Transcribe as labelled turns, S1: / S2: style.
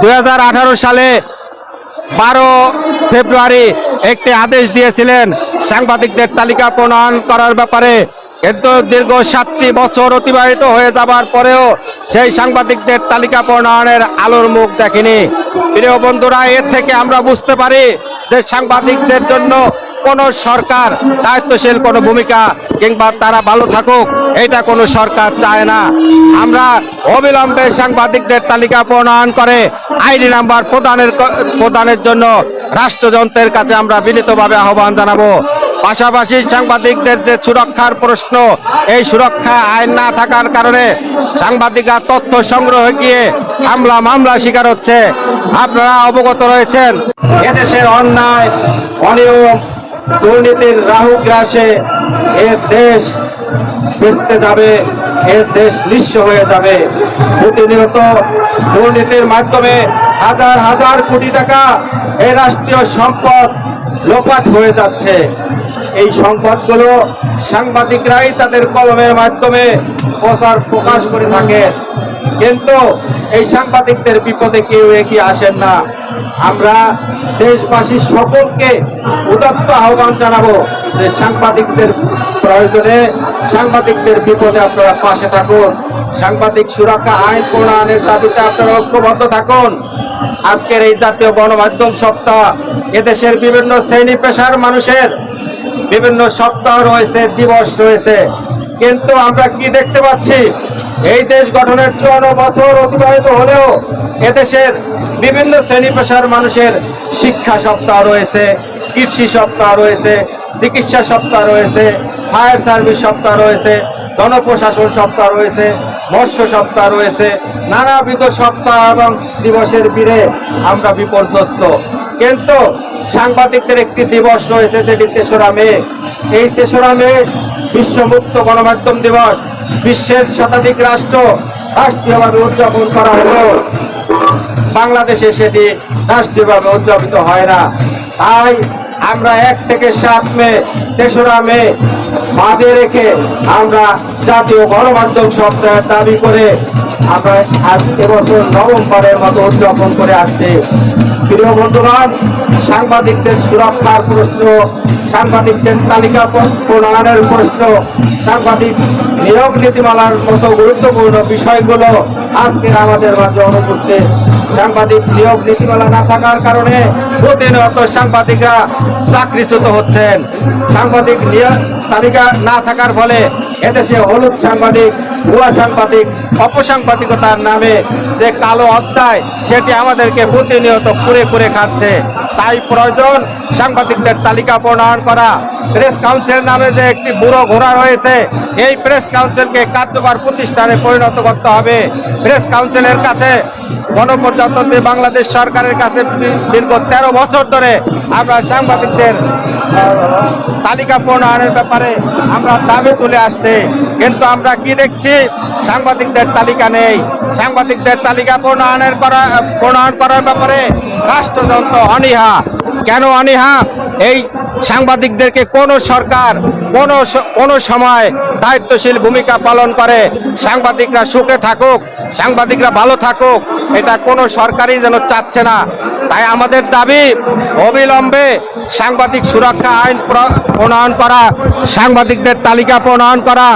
S1: দু হাজার আঠারো সালে বারো ফেব্রুয়ারি একটি আদেশ দিয়েছিলেন সাংবাদিকদের তালিকা প্রণয়ন করার ব্যাপারে। কিন্তু দীর্ঘ সাতটি বছর অতিবাহিত হয়ে যাবার পরেও সেই সাংবাদিকদের তালিকা প্রণয়নের আলোর মুখ দেখেনি। প্রিয় বন্ধুরা, এর থেকে আমরা বুঝতে পারি যে সাংবাদিকদের জন্য কোন সরকার দায়িত্বশীল কোনো ভূমিকা কিংবা তারা ভালো থাকুক এটা কোনো সরকার চায় না। আমরা অবিলম্বে সাংবাদিকদের তালিকা প্রণয়ন করে আইডি নাম্বার প্রদানের প্রদানের জন্য রাষ্ট্রযন্ত্রের কাছে আমরা বিনীতভাবে আহ্বান জানাব। পাশাপাশি সাংবাদিকদের যে সুরক্ষার প্রশ্ন, এই সুরক্ষা আইন না থাকার কারণে সাংবাদিকরা তথ্য সংগ্রহে গিয়ে হামলা মামলা শিকার হচ্ছে। আপনারা অবগত রয়েছেন, এদেশের অন্যায়, অনিয়ম দুর্নীতির রাহু গ্রাসে এর দেশ বেচতে যাবে এর দেশ নিঃস্ব হয়ে যাবে। প্রতিনিয়ত দুর্নীতির মাধ্যমে হাজার হাজার কোটি টাকা এই রাষ্ট্রীয় সম্পদ লোপাট হয়ে যাচ্ছে। এই সম্পদগুলো সাংবাদিকরাই তাদের কলমের মাধ্যমে প্রচার প্রকাশ করে থাকেন কিন্তু এই সাংবাদিকদের বিপদে কেউ এগিয়ে আসেন না। আমরা দেশবাসী সকলকে উদাত্ত আহ্বান জানাব যে সাংবাদিকদের প্রয়োজনে, সাংবাদিকদের বিপদে আপনারা পাশে থাকুন। সাংবাদিক সুরক্ষা আইন প্রণয়নের দাবিতে আপনারা ঐক্যবদ্ধ থাকুন। আজকের এই জাতীয় গণমাধ্যম সপ্তাহ এদেশের বিভিন্ন শ্রেণি পেশার মানুষের বিভিন্ন সপ্তাহ রয়েছে, দিবস রয়েছে। কিন্তু আমরা কি দেখতে পাচ্ছি? এই দেশ গঠনের চুয়ান্ন বছর অতিবাহিত হলেও এদেশের বিভিন্ন শ্রেণি পেশার মানুষের শিক্ষা সপ্তাহ রয়েছে, কৃষি সপ্তাহ রয়েছে, চিকিৎসা সপ্তাহ রয়েছে, ফায়ার সার্ভিস সপ্তাহ রয়েছে জনপ্রশাসন সপ্তাহ রয়েছে, মৎস্য সপ্তাহ রয়েছে, নানাবিধ সপ্তাহ এবং দিবসের বীরে আমরা বিপর্যস্ত। কিন্তু সাংবাদিকদের একটি দিবস রয়েছে, যেটি তেসরা মে। এই তেসরা মে বিশ্বমুক্ত গণমাধ্যম দিবস, বিশ্বের শতাধিক রাষ্ট্র রাষ্ট্রীয়ভাবে উদযাপন করা হলেও বাংলাদেশে সেটি রাষ্ট্রীয়ভাবে উদযাপিত হয় না। তাই আমরা এক থেকে সাত মে, তেসরা মে মাঝে রেখে আমরা জাতীয় গণমাধ্যম সপ্তাহের দাবি করে আমরা এবছর নভেম্বরের মতো উদযাপন করে আসছি। প্রিয় বন্ধুগণ, সাংবাদিকদের সুরক্ষার প্রশ্ন, সাংবাদিকদের তালিকা প্রণয়নের প্রশ্ন, সাংবাদিক নিয়োগ নীতিমালার মতো গুরুত্বপূর্ণ বিষয়গুলো আজকের আমাদের মাঝে অনুপস্থিত সাংবাদিক নিয়োগ নীতিমালা না থাকার কারণে প্রতিনিয়ত সাংবাদিকরা চাকরিচ্যুত হচ্ছেন। সাংবাদিক নিয়োগ তালিকা না থাকার ফলে এদেশে হলুদ সাংবাদিক, ভুয়া সাংবাদিক, অপসাংবাদিকতার নামে যে কালো অধ্যায়, সেটি আমাদেরকে প্রতিনিয়ত কুরে কুরে খাচ্ছে। তাই প্রয়োজন সাংবাদিকদের তালিকা প্রণয়ন করা। প্রেস কাউন্সিল নামে যে একটি বুড়ো ঘোড়া রয়েছে, এই প্রেস কাউন্সিলকে কার্যকর প্রতিষ্ঠানে পরিণত করতে হবে। প্রেস কাউন্সিলের কাছে গণপ্রজাতন্ত্রী বাংলাদেশ সরকারের কাছে দীর্ঘ তেরো বছর ধরে আমরা সাংবাদিকদের তালিকা প্রণয়নের ব্যাপারে আমরা দাবি তুলে আসছি। কিন্তু আমরা কি দেখছি? সাংবাদিকদের তালিকা নেই। সাংবাদিকদের তালিকা প্রণয়নের করা প্রণয়ন করার ব্যাপারে রাষ্ট্রযন্ত্র অনীহা। কেন অনীহা? এই সাংবাদিকদেরকে কোন সরকার কোন কোন সময় দায়িত্বশীল ভূমিকা পালন করে। সাংবাদিকরা সুখে থাকুক, সাংবাদিকরা ভালো থাকুক। এটা কোনো সরকারই যেন চাচ্ছে না। তাই আমাদের দাবি অবিলম্বে সাংবাদিক সুরক্ষা আইন প্র- প্রণয়ন করা সাংবাদিকদের তালিকা প্রণয়ন করা।